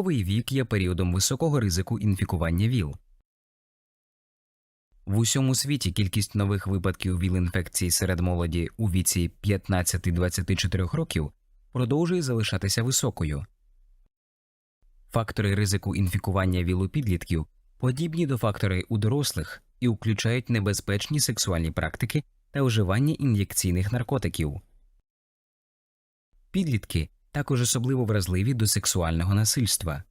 Підлітковий вік є періодом високого ризику інфікування ВІЛ. В усьому світі кількість нових випадків ВІЛ-інфекції серед молоді у віці 15-24 років продовжує залишатися високою. Фактори ризику інфікування ВІЛ у підлітків подібні до фактори у дорослих і включають небезпечні сексуальні практики та вживання ін'єкційних наркотиків. Підлітки також особливо вразливі до сексуального насильства.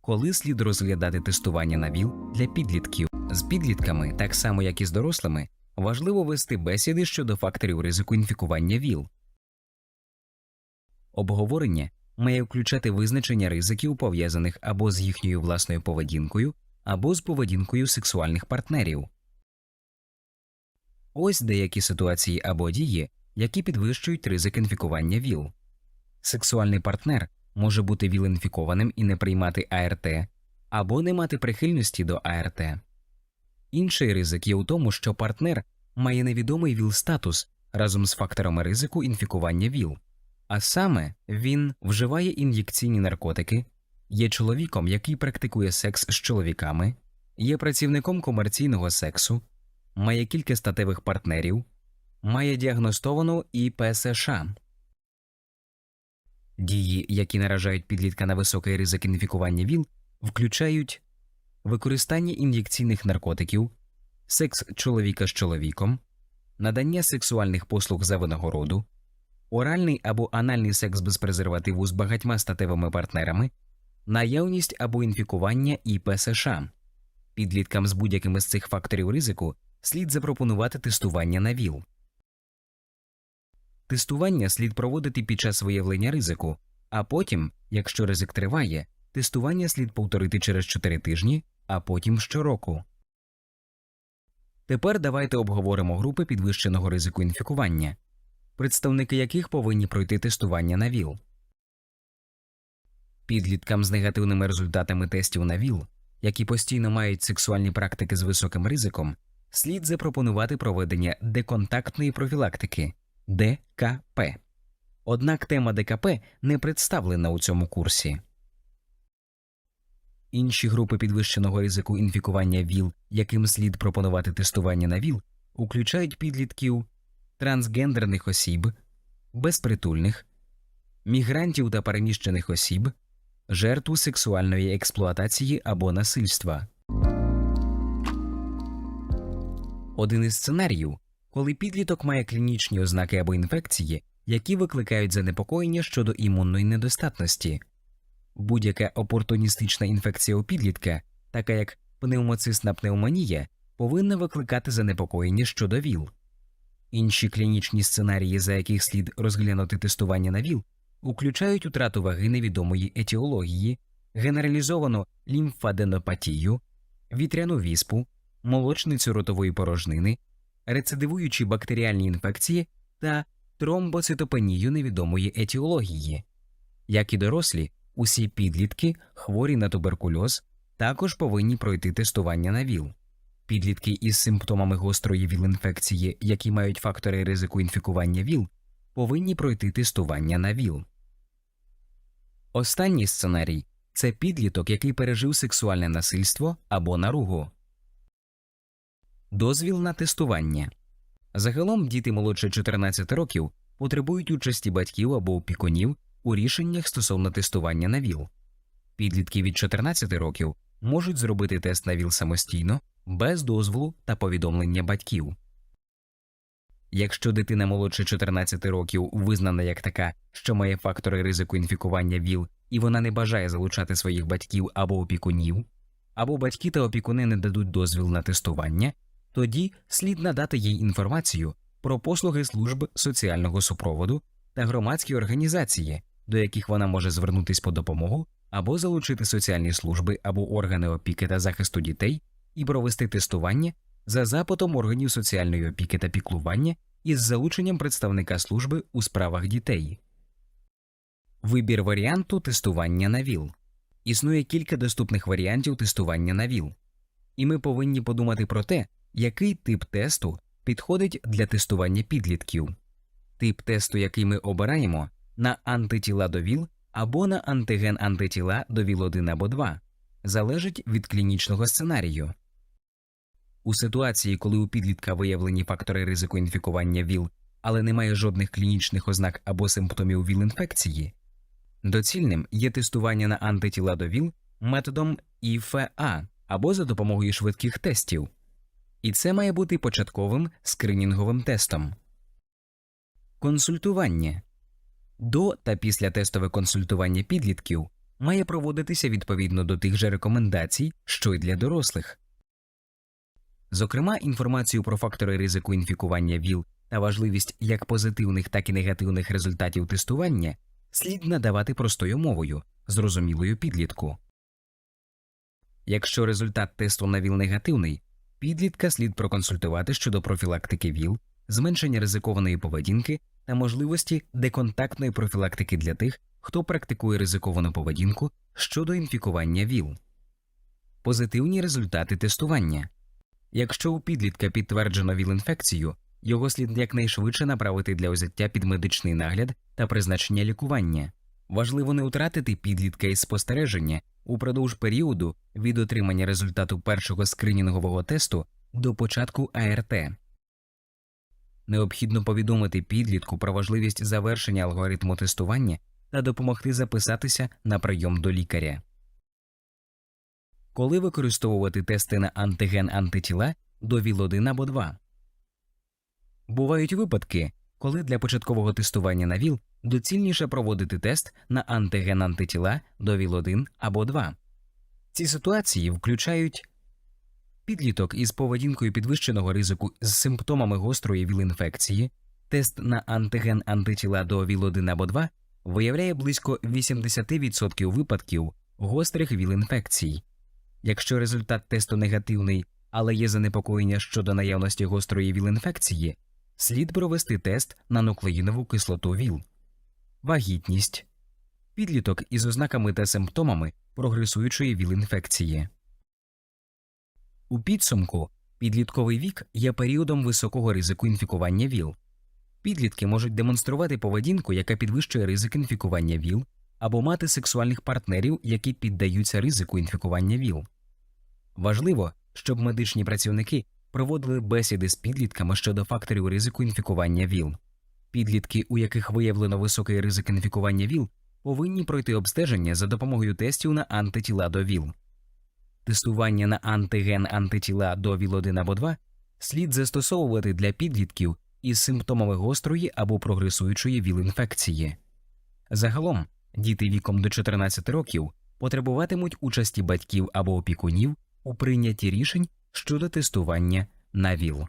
Коли слід розглядати тестування на ВІЛ для підлітків з підлітками, так само як і з дорослими, важливо вести бесіди щодо факторів ризику інфікування ВІЛ. Обговорення має включати визначення ризиків, пов'язаних або з їхньою власною поведінкою, або з поведінкою сексуальних партнерів. Ось деякі ситуації або дії, які підвищують ризик інфікування ВІЛ. Сексуальний партнер може бути ВІЛ-інфікованим і не приймати АРТ, або не мати прихильності до АРТ. Інший ризик є у тому, що партнер має невідомий ВІЛ-статус разом з факторами ризику інфікування ВІЛ, а саме він вживає ін'єкційні наркотики, є чоловіком, який практикує секс з чоловіками, є працівником комерційного сексу, має кілька статевих партнерів, має діагностовану ІПСШ. Дії, які наражають підлітка на високий ризик інфікування ВІЛ, включають використання ін'єкційних наркотиків, секс чоловіка з чоловіком, надання сексуальних послуг за винагороду, оральний або анальний секс без презервативу з багатьма статевими партнерами, наявність або інфікування ІПСШ. Підліткам з будь-якими з цих факторів ризику слід запропонувати тестування на ВІЛ. Тестування слід проводити під час виявлення ризику, а потім, якщо ризик триває, тестування слід повторити через 4 тижні, а потім щороку. Тепер давайте обговоримо групи підвищеного ризику інфікування, представники яких повинні пройти тестування на ВІЛ. Підліткам з негативними результатами тестів на ВІЛ, які постійно мають сексуальні практики з високим ризиком, слід запропонувати проведення деконтактної профілактики ДКП. Однак тема ДКП не представлена у цьому курсі. Інші групи підвищеного ризику інфікування ВІЛ, яким слід пропонувати тестування на ВІЛ, включають підлітків трансгендерних осіб, безпритульних, мігрантів та переміщених осіб, жертв сексуальної експлуатації або насильства. Один із сценаріїв, коли підліток має клінічні ознаки або інфекції, які викликають занепокоєння щодо імунної недостатності. Будь-яка опортуністична інфекція у підлітка, така як пневмоцисна пневмонія, повинна викликати занепокоєння щодо ВІЛ. Інші клінічні сценарії, за яких слід розглянути тестування на ВІЛ, включають утрату ваги невідомої етіології, генералізовану лімфаденопатію, вітряну віспу, молочницю ротової порожнини, рецидивуючі бактеріальні інфекції та тромбоцитопенію невідомої етіології. Як і дорослі, усі підлітки, хворі на туберкульоз, також повинні пройти тестування на ВІЛ. Підлітки із симптомами гострої ВІЛ-інфекції, які мають фактори ризику інфікування ВІЛ, повинні пройти тестування на ВІЛ. Останній сценарій це підліток, який пережив сексуальне насильство або наругу. Дозвіл на тестування. Загалом діти молодше 14 років потребують участі батьків або опікунів у рішеннях стосовно тестування на ВІЛ. Підлітки від 14 років можуть зробити тест на ВІЛ самостійно, без дозволу та повідомлення батьків. Якщо дитина молодше 14 років визнана як така, що має фактори ризику інфікування ВІЛ, і вона не бажає залучати своїх батьків або опікунів, або батьки та опікуни не дадуть дозвіл на тестування, тоді слід надати їй інформацію про послуги служб соціального супроводу та громадські організації, до яких вона може звернутися по допомогу або залучити соціальні служби або органи опіки та захисту дітей і провести тестування за запитом органів соціальної опіки та піклування із залученням представника служби у справах дітей. Вибір варіанту тестування на ВІЛ. Існує кілька доступних варіантів тестування на ВІЛ, і ми повинні подумати про те, який тип тесту підходить для тестування підлітків. Тип тесту, який ми обираємо, на антитіла до ВІЛ, або на антиген антитіла до ВІЛ-1 або 2, залежить від клінічного сценарію. У ситуації, коли у підлітка виявлені фактори ризику інфікування ВІЛ, але немає жодних клінічних ознак або симптомів ВІЛ-інфекції, доцільним є тестування на антитіла до ВІЛ методом ІФА або за допомогою швидких тестів. І це має бути початковим скринінговим тестом. Консультування до та після тестове консультування підлітків має проводитися відповідно до тих же рекомендацій, що й для дорослих. Зокрема, інформацію про фактори ризику інфікування ВІЛ та важливість як позитивних, так і негативних результатів тестування слід надавати простою мовою, зрозумілою підлітку. Якщо результат тесту на ВІЛ негативний, підлітка слід проконсультувати щодо профілактики ВІЛ, зменшення ризикованої поведінки та можливості деконтактної профілактики для тих, хто практикує ризиковану поведінку щодо інфікування ВІЛ. Позитивні результати тестування. Якщо у підлітка підтверджено ВІЛ-інфекцію, його слід якнайшвидше направити для узяття під медичний нагляд та призначення лікування. Важливо не втратити підлітка із спостереження упродовж періоду від отримання результату першого скринінгового тесту до початку АРТ. Необхідно повідомити підлітку про важливість завершення алгоритму тестування та допомогти записатися на прийом до лікаря. Коли використовувати тести на антиген антитіла до ВІЛ-1 або 2? Бувають випадки, коли для початкового тестування на ВІЛ доцільніше проводити тест на антиген антитіла до ВІЛ-1 або 2. Ці ситуації включають підліток із поведінкою підвищеного ризику з симптомами гострої ВІЛ-інфекції, тест на антиген антитіла до ВІЛ-1 або 2 виявляє близько 80% випадків гострих ВІЛ-інфекцій. Якщо результат тесту негативний, але є занепокоєння щодо наявності гострої ВІЛ-інфекції, слід провести тест на нуклеїнову кислоту ВІЛ. Вагітність підліток із ознаками та симптомами прогресуючої ВІЛ-інфекції. У підсумку підлітковий вік є періодом високого ризику інфікування ВІЛ. Підлітки можуть демонструвати поведінку, яка підвищує ризик інфікування ВІЛ, або мати сексуальних партнерів, які піддаються ризику інфікування ВІЛ. Важливо, щоб медичні працівники проводили бесіди з підлітками щодо факторів ризику інфікування ВІЛ. Підлітки, у яких виявлено високий ризик інфікування ВІЛ, повинні пройти обстеження за допомогою тестів на антитіла до ВІЛ. Тестування на антиген антитіла до ВІЛ-1 або 2 слід застосовувати для підлітків із симптомами гострої або прогресуючої ВІЛ-інфекції. Загалом, діти віком до 14 років потребуватимуть участі батьків або опікунів у прийнятті рішень щодо тестування на ВІЛ.